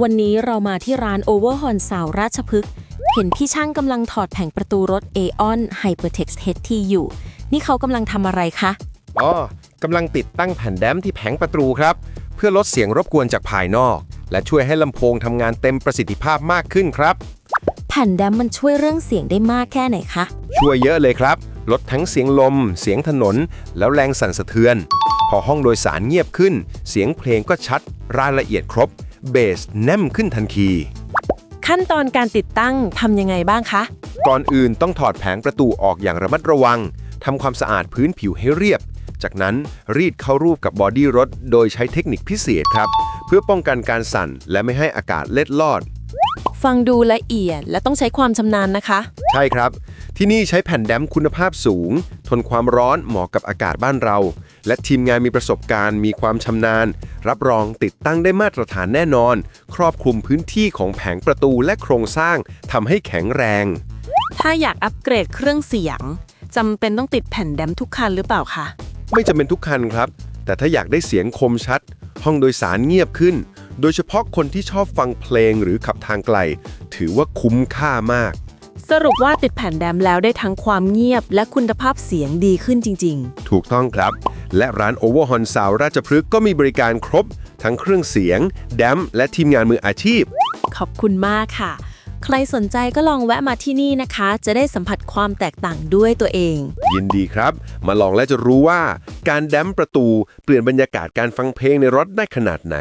วันนี้เรามาที่ร้าน Overhorn สาวราชพฤกษ์เห็นพี่ช่างกำลังถอดแผงประตูรถ Aeon Hypertex HT อยู่ นี่เขากำลังทำอะไรคะ อ๋อกำลังติดตั้งแผ่นแดมที่แผงประตูครับ เพื่อลดเสียงรบกวนจากภายนอก และช่วยให้ลำโพงทำงานเต็มประสิทธิภาพมากขึ้นครับ แผ่นแดมมันช่วยเรื่องเสียงได้มากแค่ไหนคะ ช่วยเยอะเลยครับ ลดทั้งเสียงลม เสียงถนน แล้วแรงสั่นสะเทือน พอห้องโดยสารเงียบขึ้น เสียงเพลงก็ชัด รายละเอียดครบ เบสแน่มขึ้นทันที ขั้นตอนการติดตั้งทำยังไงบ้างคะ ก่อนอื่นต้องถอดแผงประตูออกอย่างระมัดระวังทำความสะอาดพื้นผิวให้เรียบ จากนั้นรีดเข้ารูปกับบอดี้รถ โดยใช้เทคนิคพิเศษครับ เพื่อป้องกันการสั่นและไม่ให้อากาศเล็ดลอด ฟังดูละเอียดและต้องใช้ความชำนาญนะคะ ใช่ครับ ที่นี่ใช้แผ่นแดมคุณภาพสูง ทนความร้อนเหมาะกับอากาศบ้านเรา และทีมงานมีประสบการณ์มีความชำนาญ รับรองติดตั้งได้มาตรฐานแน่นอน ครอบคลุมพื้นที่ของแผงประตูและโครงสร้างทำให้แข็งแรง ถ้าอยากอัปเกรดเครื่องเสียงจำเป็นต้องติดแผ่นแดมทุกคันหรือเปล่าคะไม่จำเป็นทุกคันครับ แต่ถ้าอยากได้เสียงคมชัด ห้องโดยสารเงียบขึ้น โดยเฉพาะคนที่ชอบฟังเพลงหรือขับทางไกล ถือว่าคุ้มค่ามาก สรุปว่าติดแผ่นแดมแล้วได้ทั้งความเงียบ และคุณภาพเสียงดีขึ้นจริง ถูกต้องครับ และร้าน Overhorn สาวราชพฤกษ์ก็มีบริการครบ ทั้งเครื่องเสียง แดมและทีมงานมืออาชีพ ๆ ขอบคุณมากค่ะ ใครสนใจก็ลองแวะมาที่นี่นะคะ จะได้สัมผัสความแตกต่างด้วยตัวเอง ยินดีครับ มาลองแล้วจะรู้ว่า การแดมประตูเปลี่ยนบรรยากาศการฟังเพลงในรถได้ขนาดไหน